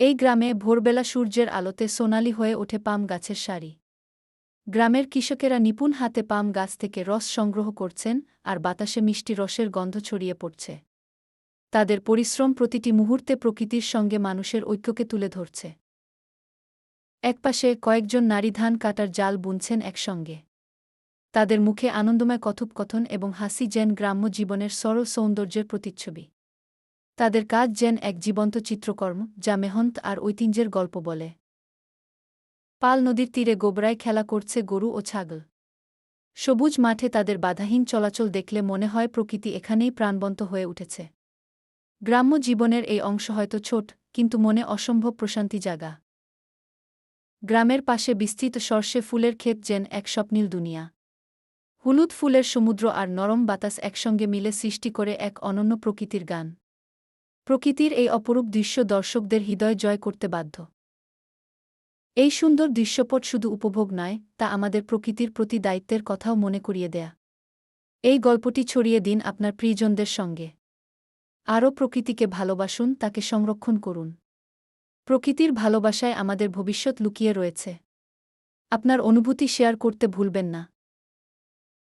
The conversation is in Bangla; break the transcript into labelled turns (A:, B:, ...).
A: এই গ্রামে ভোরবেলা সূর্যের আলোতে সোনালি হয়ে ওঠে পাম গাছের সারি গ্রামের কৃষকেরা নিপুণ হাতে পাম গাছ থেকে রস সংগ্রহ করছেন আর বাতাসে মিষ্টি রসের গন্ধ ছড়িয়ে পড়ছে। তাদের পরিশ্রম প্রতিটি মুহূর্তে প্রকৃতির সঙ্গে মানুষের ঐক্যকে তুলে ধরছে। একপাশে কয়েকজন নারী ধান কাটার জাল বুনছেন একসঙ্গে। তাদের মুখে আনন্দময় কথোপকথন এবং হাসি যেন গ্রাম্য জীবনের সরল সৌন্দর্যের প্রতিচ্ছবি। তাদের কাজ যেন এক জীবন্ত চিত্রকর্ম, যা মেহন্ত আর ঐতিহ্যের গল্প বলে। পাল নদীর তীরে গোবরায় খেলা করছে গরু ও ছাগল। সবুজ মাঠে তাদের বাধাহীন চলাচল দেখলে মনে হয় প্রকৃতি এখানেই প্রাণবন্ত হয়ে উঠেছে। গ্রাম্য জীবনের এই অংশ হয়তো ছোট, কিন্তু মনে অসম্ভব প্রশান্তি জাগা। গ্রামের পাশে বিস্তৃত সর্ষে ফুলের ক্ষেত যেন এক স্বপ্নীল দুনিয়া। হলুদ ফুলের সমুদ্র আর নরম বাতাস একসঙ্গে মিলে সৃষ্টি করে এক অনন্য প্রকৃতির গান। প্রকৃতির এই অপরূপ দৃশ্য দর্শকদের হৃদয় জয় করতে বাধ্য। এই সুন্দর দৃশ্যপট শুধু উপভোগ নয়, তা আমাদের প্রকৃতির প্রতি দায়িত্বের কথাও মনে করিয়ে দেয়া। এই গল্পটি ছড়িয়ে দিন আপনার প্রিয়জনদের সঙ্গে। আরও প্রকৃতিকে ভালোবাসুন, তাকে সংরক্ষণ করুন। প্রকৃতির ভালোবাসায় আমাদের ভবিষ্যৎ লুকিয়ে রয়েছে। আপনার অনুভূতি শেয়ার করতে ভুলবেন না।